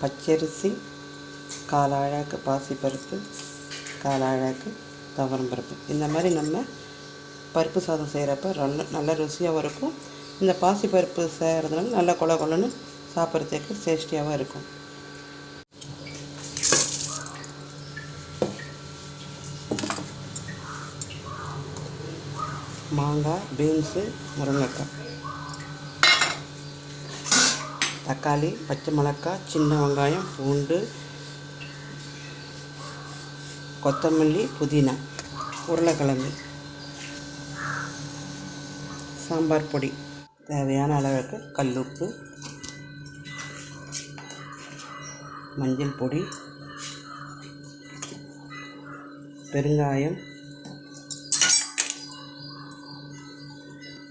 பச்சரிசி கால் அழகு பாசிப்பருப்பு கால் அழகு துவரம் பருப்பு இந்த மாதிரி நம்ம பருப்பு சாதம் செய்கிறப்ப நல்ல நல்ல ருசியாகவும் இருக்கும். இந்த பாசிப்பருப்பு செய்கிறதுனால நல்ல கொல கொலன்னு சாப்பிட்றதுக்கு டேஸ்டியாகவும் இருக்கும். மாங்காய் பீன்ஸு முருங்கைக்காய். தக்காளி பச்சை மிளகாய் சின்ன வெங்காயம் பூண்டு கொத்தமல்லி புதினா உருளைக்கிழங்கு சாம்பார் பொடி. தேவையான அளவுக்கு கல்லுப்பு மஞ்சள் பொடி பெருங்காயம்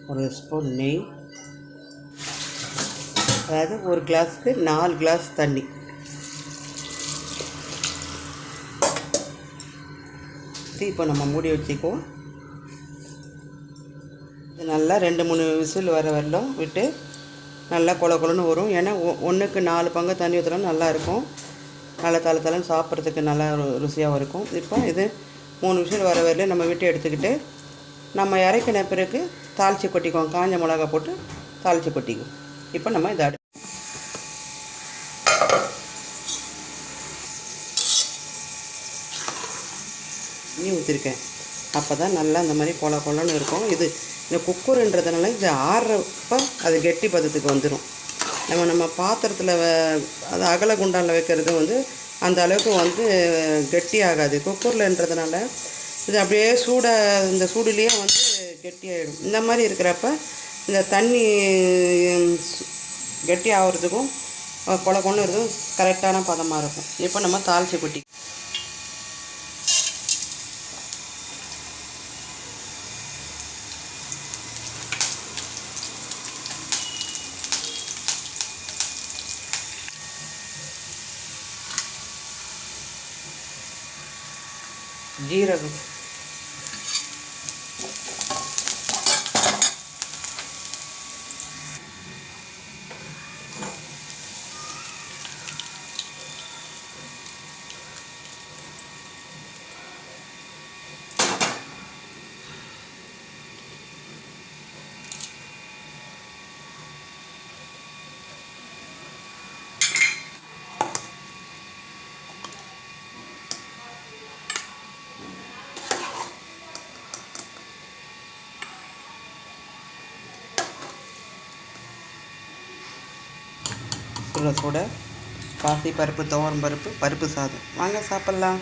ஒரு ஸ்பூன் நெய் அதாவது ஒரு கிளாஸுக்கு நாலு கிளாஸ் தண்ணி. இப்போ நம்ம மூடி வச்சுக்குவோம். இது நல்லா ரெண்டு மூணு விசில் வர வரலும் விட்டு நல்லா கொல கொலன்னு வரும். ஏன்னா ஒ- ஒன்றுக்கு நாலு பங்கு தண்ணி ஊற்றலாம் நல்லா இருக்கும். நல்லா தலை தலைன்னு சாப்பிட்றதுக்கு நல்லா ரு- ருசியாகவும் இருக்கும். இப்போ இது மூணு விசில் வர வரலையும் நம்ம விட்டு எடுத்துக்கிட்டு நம்ம இறக்கின பிறகு தாளித்து கொட்டிக்குவோம். காஞ்ச மிளகா போட்டு தாளித்து கொட்டிக்குவோம். இப்போ நம்ம இதை தண்ணி ஊற்றிருக்கேன் அப்போ தான் நல்லா இந்த மாதிரி கொல கொலன்னு இருக்கும். இது இந்த குக்கருன்றதுனால இது ஆறுறப்ப அது கெட்டி பதத்துக்கு வந்துடும் நம்ம நம்ம பாத்திரத்தில் அது அகல குண்டானில் வைக்கிறது வந்து அந்த அளவுக்கு வந்து கெட்டி ஆகாது குக்கர்லன்றதுனால இது அப்படியே சூட இந்த சூடுலேயே வந்து கெட்டியாகிடும் இந்த மாதிரி இருக்கிறப்ப இந்த தண்ணி கெட்டி ஆகிறதுக்கும் கொல கொண்டு இருக்கும் கரெக்டான பதமாக இருக்கும். இப்போ நம்ம தாளிச்சு கொட்டி дій. சுட சுட பாசி பருப்பு துவரம் பருப்பு பருப்பு சாதம். வாங்க சாப்பிட்லாம்.